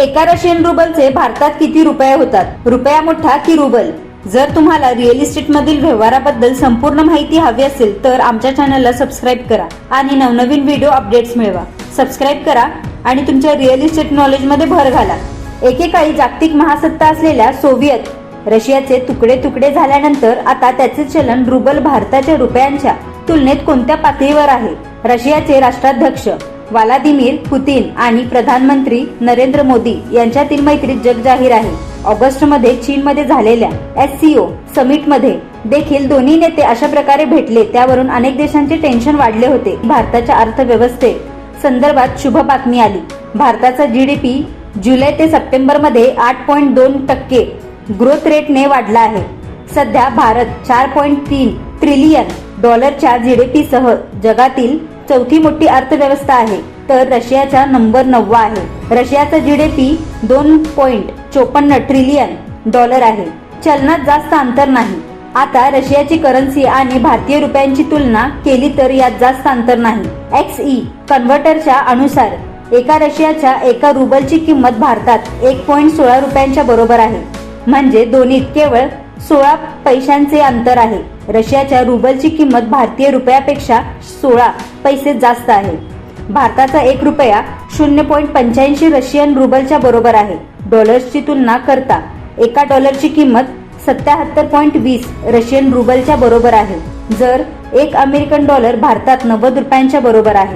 एका रशियन रुबलचे भारतात किती रुपये होतात? रुपया मोठा की रुबल? जर तुम्हाला रिअल इस्टेट मधील व्यवहाराबद्दल संपूर्ण माहिती हवी असेल तर आमच्या चॅनलला सबस्क्राईब करा आणि नवनवीन व्हिडिओ अपडेट्स मिळवा. सबस्क्राईब करा आणि तुमच्या रिअल इस्टेट नॉलेजमध्ये भर घाला. एकेकाळी जागतिक महासत्ता असलेल्या सोव्हिएत रशियाचे तुकडे तुकडे झाल्यानंतर आता त्याचे चलन रुबल भारताच्या रुपयांच्या तुलनेत कोणत्या पातळीवर आहे? रशियाचे राष्ट्राध्यक्ष व्लादिमीर पुतीन आणि प्रधानमंत्री नरेंद्र मोदी यांच्यातील मैत्री जगजाहीर आहे. ऑगस्टमध्ये चीनमध्ये झालेल्या एस समिटमध्ये देखील दोन्ही नेते अशा प्रकारे भेटले त्यावरून अनेक देशांचे टेन्शन वाढले होते. भारताच्या अर्थव्यवस्थे संदर्भात शुभ बातमी आली. भारताचा जीडीपी जुलै ते सप्टेंबरमध्ये आठ पॉईंट दोन टक्के ग्रोथ रेटने वाढला आहे. सध्या भारत चार पॉईंट तीन ट्रिलियन डॉलरच्या जीडीपी सह जगातील चौथी मोठी अर्थव्यवस्था आहे तर रशियाचा नंबर नववा आहे. रशियाचा पी दोन पॉइंट चोपन्न ट्रिलियन डॉलर आहे. चलनात जास्त अंतर नाही. आता रशियाची करन्सी आणि भारतीय रुपयांची तुलना केली तर यात जास्त अंतर नाही. एक्स ई कन्व्हर्टरच्या अनुसार एका रशियाच्या एका रुबलची किंमत भारतात एक पॉइंट सोळा रुपयांच्या बरोबर आहे. म्हणजे दोन्हीत केवळ सोळा पैशांचे अंतर आहे. रशियाच्या रुबलची किंमत भारतीय रुपयापेक्षा सोळा पैसे जास्त आहे. भारताचा एक रुपया शून्य पॉईंट पंच्याऐंशी रशियन रुबलच्या बरोबर आहे. डॉलर्सची तुलना करता एका डॉलरची किंमत सत्याहत्तर पॉईंट वीस रशियन रुबलच्या बरोबर आहे. जर एक अमेरिकन डॉलर भारतात नव्वद रुपयांच्या बरोबर आहे.